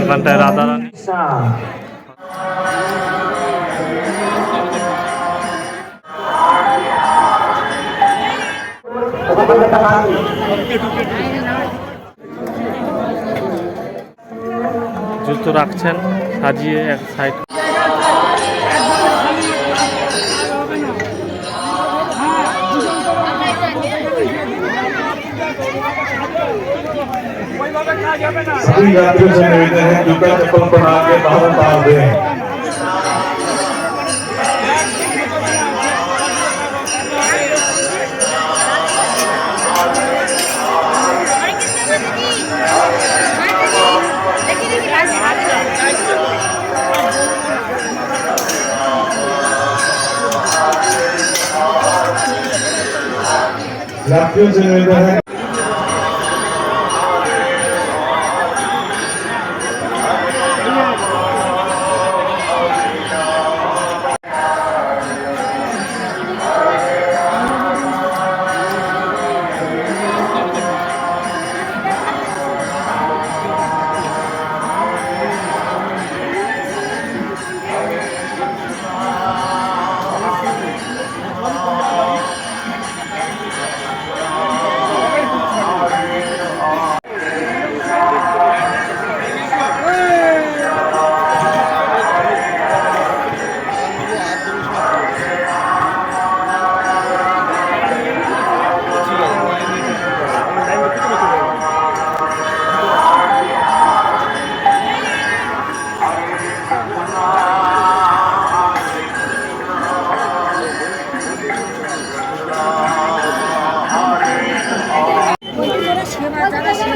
এখানটায় রাধারানী জুতো রাখছেন সাজিয়ে এক সাইড सभी यात्रियों से निवेदन है जूता चप्पल पहना के बाहर उतार दें यात्रियों से निवेदन है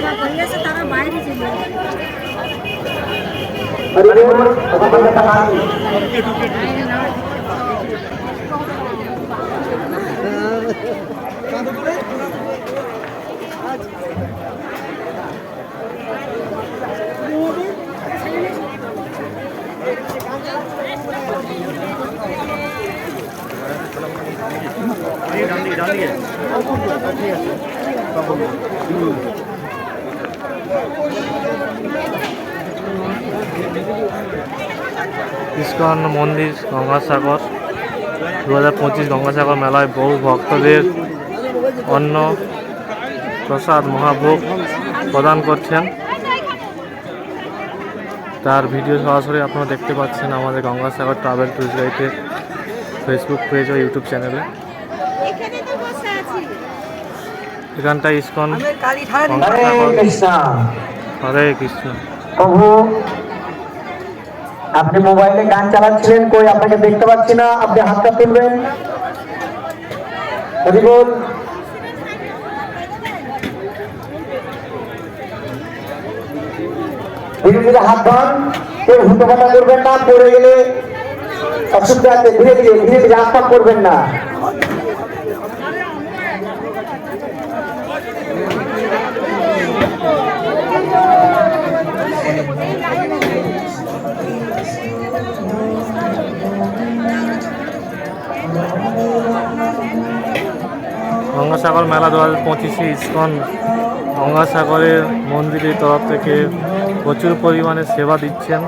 যারা করিয়েছে তারা বাইরে চলে গেছে। ইস্কন মন্দির গঙ্গাসাগর দু হাজার পঁচিশ গঙ্গাসাগর মেলায় বহু ভক্তদের অন্ন প্রসাদ মহাভোগ প্রদান করছেন। তার ভিডিও সরাসরি আপনারা দেখতে পাচ্ছেন আমাদের গঙ্গাসাগর ট্রাভেল ট্যুরিস্ট গাইডের ফেসবুক পেজ ও ইউটিউব চ্যানেলে। এখানটায় ইস্কন হরে কৃষ্ণ। হরে কৃষ্ণ। প্রভু আপনি মোবাইলে গান চালাচ্ছিলেন কই? আপনাকে দেখতে পাচ্ছি না। আপনি হাতটা তুলবেন। হরি ধীরে হাত ধন কেউ হুটোপাটা করবেন না, পড়ে গেলে অসুবিধা আছে। ধীরে ধীরে ধীরে ধীরে হাত করবেন না। গঙ্গাসাগর মেলা দু হাজার পঁচিশে ইস্কন গঙ্গাসাগরের মন্দিরের তরফ থেকে প্রচুর পরিমাণে সেবা দিচ্ছেন।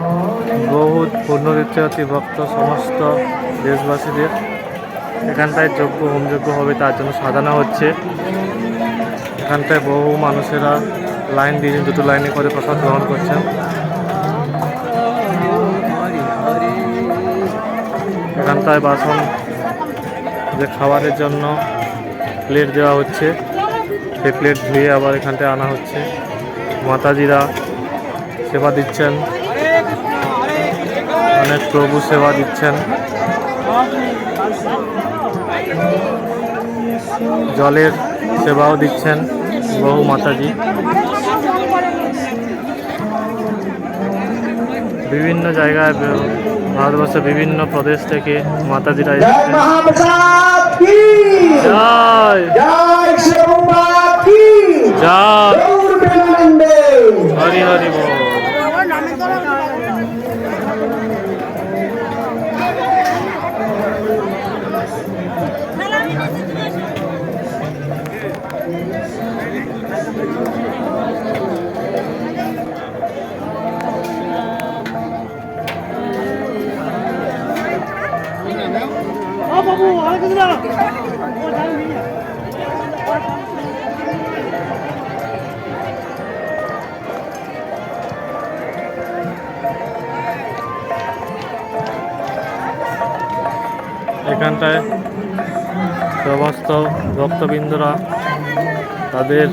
বহু পুণ্যতীর্থযাত্রী, ভক্ত, সমস্ত দেশবাসীদের। এখানটায় যোগ্য, হোমযোগ্য হবে তার জন্য সাজানো হচ্ছে। এখানটায় বহু মানুষেরা লাইন দিয়ে দুটো লাইনে করে প্রসাদ গ্রহণ করছেন। এখানটায় বাসন যে খাবারের জন্য প্লেট দেওয়া হচ্ছে। সে প্লেট ধুয়ে আবার এখানটায় আনা হচ্ছে। মাতাজিরা সেবা দিচ্ছেন। অনেক প্রভু সেবা দিচ্ছেন। জলের সেবাও দিচ্ছেন বহু মাতাজি। বিভিন্ন জায়গায় ভারতবর্ষের বিভিন্ন প্রদেশ থেকে মাতাজিরা জয় এসেছেন। মহাপ্রসাদ কি? এখানটায় সমস্ত ভক্তবৃন্দরা তাদের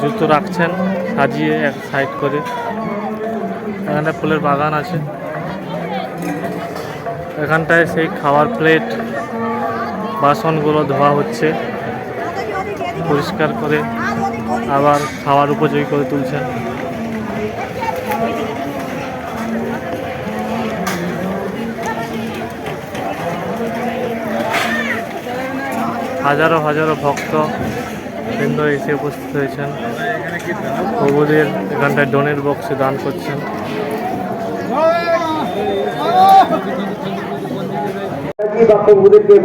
জুতো রাখছেন, সাজিয়ে এক সাইড করে। এখানে ফুলের বাগান আছে। এখানটায় সেই খাওয়ার প্লেট বাসনগুলো ধোয়া হচ্ছে। পরিষ্কার করে আবার খাওয়ার উপযোগী করে তুলছেন। হাজারো হাজারো ভক্ত বৃন্দ এসে উপস্থিত হয়েছেন। প্রভুদের এখানটায় ডোনের বক্সে দান করছেন।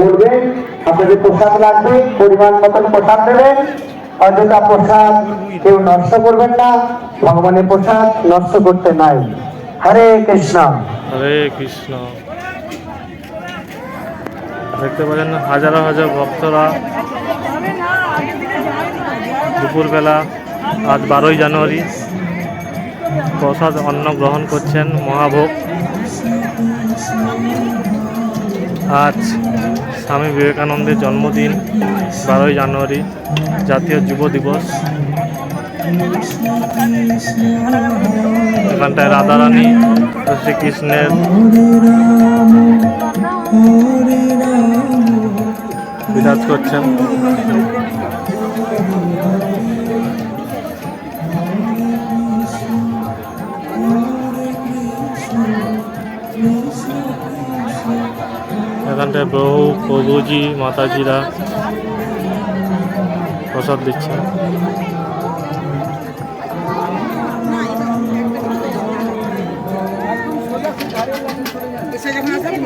বলবেন আপনাদের প্রসাদ লাগবে পরিমাণ মতন প্রসাদ দেবেন। অযথা প্রসাদ কেউ নষ্ট করবেন না ভগবানের প্রসাদ নষ্ট করতে নাই। হরে কৃষ্ণ। হরে কৃষ্ণ। দেখতে পাচ্ছেন হাজারো হাজার ভক্তরা দুপুরবেলা আজ বারোই জানুয়ারি প্রসাদ অন্ন গ্রহণ করছেন মহাভোগ। আজ স্বামী বিবেকানন্দের জন্মদিন, বারোই জানুয়ারি, জাতীয় যুব দিবস। এখানটায় রাধারানী শ্রীকৃষ্ণের বিরাজ করছেন। এখানটায় বহু প্রভুজি মাতাজিরা প্রসাদ দিচ্ছেন।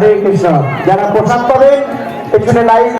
হরে কৃষ্ণ। যারা প্রসাদ পাবেন পেছনে লাইন।